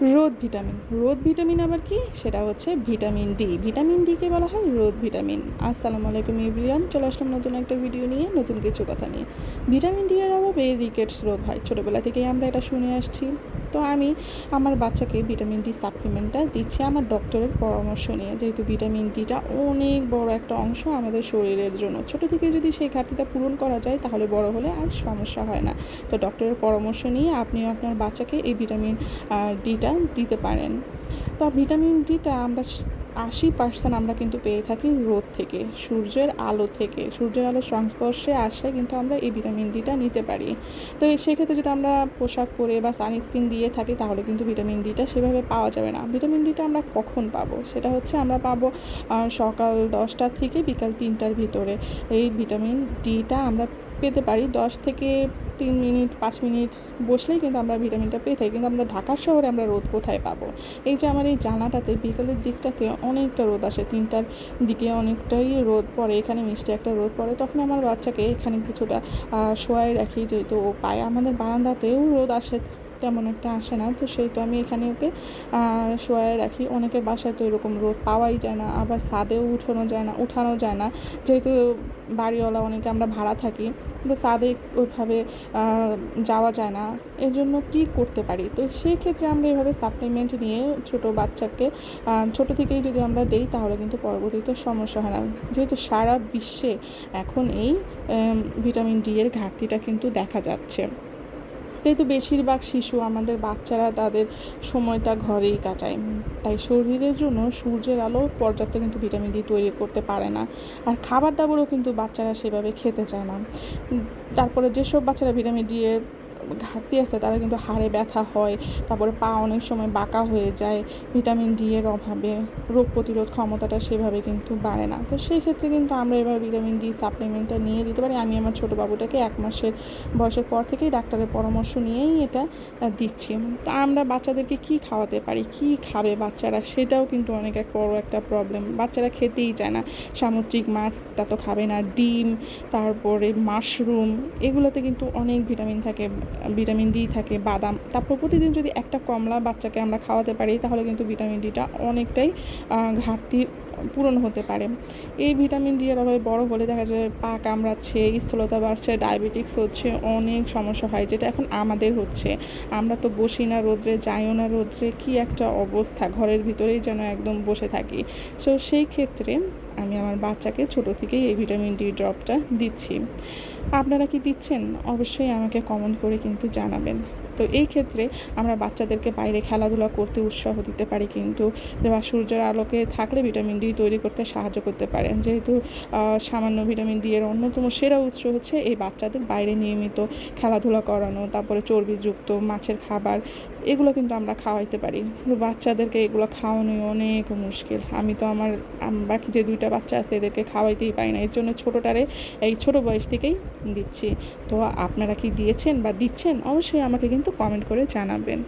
রোদ ভিটামিন। রোদ ভিটামিন আবার কি? সেটা হচ্ছে ভিটামিন ডি। ভিটামিন ডিকে বলা হয়? রোদ ভিটামিন। আসসালামু আলাইকুম ইব্রিয়ান চলে আসলাম নতুন একটা ভিডিও নিয়ে, নতুন কিছু কথা নিয়ে। ভিটামিন ডি এর অভাবে রিকেটস রোগ হয়। ছোটোবেলা থেকেই আমরা এটা শুনে আসছি। তো আমি আমার বাচ্চাকে ভিটামিন ডি সাপ্লিমেন্টটা দিচ্ছি, আমার ডক্টরের পরামর্শ নিয়ে। যেহেতু ভিটামিন ডিটা অনেক বড় একটা অংশ আমাদের শরীরের জন্য। ছোট থেকে যদি সেই ঘাটতিটা পূরণ করা যায়, তাহলে বড় হলে আর সমস্যা হয় না। তো ডক্টরের পরামর্শ নিয়ে আপনি আপনার বাচ্চাকে এই ভিটামিন ডিটা দিতে পারেন। তো ভিটামিন ডিটা আমরা আশি পার্সেন্ট আমরা কিন্তু পেয়ে থাকি রোদ থেকে, সূর্যের আলো থেকে। সূর্যের আলোর সংস্পর্শে আসলে কিন্তু আমরা এই ভিটামিন ডিটা নিতে পারি। তো সেক্ষেত্রে যদি আমরা পোশাক পরে বা সানস্ক্রিন দিয়ে থাকি তাহলে কিন্তু ভিটামিন ডিটা সেভাবে পাওয়া যাবে না। ভিটামিন ডিটা আমরা কখন পাবো? সেটা হচ্ছে আমরা পাবো সকাল দশটা থেকে বিকাল তিনটার ভিতরে। এই ভিটামিন ডিটা আমরা পেতে পারি দশ থেকে তিন মিনিট, পাঁচ মিনিট বসলেই কিন্তু আমরা ভিটামিনটা পেয়ে থাকি। কিন্তু আমরা ঢাকা শহরে আমরা রোদ কোথায় পাবো? এই যে আমার এই জানাটাতে বিকালের দিকটাতে অনেকটা রোদ আসে, তিনটার দিকে অনেকটাই রোদ পড়ে, এখানে মিষ্টি একটা রোদ পড়ে। তখন আমার বাচ্চাকে এখানে কিছুটা শোয়াই রাখি, যেহেতু ও পায়। আমাদের বারান্দাতেও রোদ আসে। তেমন একটা আসে না। তো সেই তো আমি এখানে ওকে শোয়ায় রাখি। অনেকের বাসায় তো এরকম রোদ পাওয়াই যায় না, আবার ছাদেও উঠানো যায় না, উঠানো যায় না। যেহেতু বাড়িওয়ালা অনেকে আমরা ভাড়া থাকি, তো ছাদে ওইভাবে যাওয়া যায় না। এর জন্য কী করতে পারি? তো সেই ক্ষেত্রে আমরা এভাবে সাপ্লিমেন্ট নিয়ে ছোট বাচ্চাকে ছোট থেকেই যদি আমরা দেই, তাহলে কিন্তু পরবর্তীতে সমস্যা হয় না। যেহেতু সারা বিশ্বে এখন এই ভিটামিন ডি এর ঘাটতিটা কিন্তু দেখা যাচ্ছে। যেহেতু বেশিরভাগ শিশু আমাদের বাচ্চারা তাদের সময়টা ঘরেই কাটায়। তাই শরীরের জন্য সূর্যের আলো পর্যাপ্ত কিন্তু ভিটামিন ডি তৈরি করতে পারে না। আর খাবার দাবারও কিন্তু বাচ্চারা সেভাবে খেতে চায় না। তারপরে যেসব বাচ্চারা ভিটামিন ডি এর ঘাটতি আছে, তারা কিন্তু হাড়ে ব্যথা হয়, তারপরে পা অনেক সময় বাঁকা হয়ে যায়, ভিটামিন ডি এর অভাবে রোগ প্রতিরোধ ক্ষমতাটা সেভাবে কিন্তু বাড়ে না। তো সেই ক্ষেত্রে কিন্তু আমরা এবার ভিটামিন ডি সাপ্লিমেন্টটা নিয়ে দিতে পারি। আমি আমার ছোটো বাবুটাকে এক মাসের বয়সের পর থেকেই ডাক্তারের পরামর্শ নিয়েই এটা দিচ্ছি। তা আমরা বাচ্চাদেরকে কি খাওয়াতে পারি, কি খাবে বাচ্চারা সেটাও কিন্তু অনেক এক বড় একটা প্রবলেম বাচ্চারা খেতেই চায় না। সামুদ্রিক মাছটা তো খাবে না, ডিম, তারপরে মাশরুম, এগুলোতে কিন্তু অনেক ভিটামিন থাকে। ভিটামিন ডি থাকে, বাদাম, তারপর প্রতিদিন যদি একটা কমলা বাচ্চাকে আমরা খাওয়াতে পারি, তাহলে কিন্তু ভিটামিন ডিটা অনেকটাই ঘাটতি পূরণ হতে পারে। এই ভিটামিন ডি এর অভাবে বড় হলে দেখা যায় পা কামড়াচ্ছে, স্থূলতা বাড়ছে, ডায়াবেটিক্স হচ্ছে, অনেক সমস্যা হয়, যেটা এখন আমাদের হচ্ছে। আমরা তো বসি না রোদ্রে, যাইও না রোদ্রে, কি একটা অবস্থা ঘরের ভিতরেই যেন একদম বসে থাকি। সো সেই ক্ষেত্রে আমি আমার বাচ্চাকে ছোটো থেকেই এই ভিটামিন ডি ড্রপটা দিচ্ছি। আপনারা কি দিচ্ছেন? অবশ্যই আমাকে কমেন্ট করে কিন্তু জানাবেন। তো এই ক্ষেত্রে আমরা বাচ্চাদেরকে বাইরে খেলাধুলা করতে উৎসাহ দিতে পারি, কিন্তু যে বা সূর্যের আলোকে থাকলে ভিটামিন ডি তৈরি করতে সাহায্য করতে পারে যেহেতু সামান্য ভিটামিন ডি এর অন্যতম সেরা উৎস হচ্ছে এই বাচ্চাদের বাইরে নিয়মিত খেলাধুলা করানো, তারপরে চর্বিযুক্ত মাছের খাবার, এগুলো কিন্তু আমরা খাওয়াইতে পারি। কিন্তু বাচ্চাদেরকে এগুলো খাওয়ানো অনেক মুশকিল। আমি তো আমার বাকি যে দুইটা বাচ্চা আছে এদেরকে খাওয়াইতেই পারি না, এর জন্য ছোটোটারে এই ছোটো বয়স থেকেই দিচ্ছি। তো আপনারা কি দিয়েছেন বা দিচ্ছেন? অবশ্যই আমাকে কিন্তু কমেন্ট করে জানাবেন।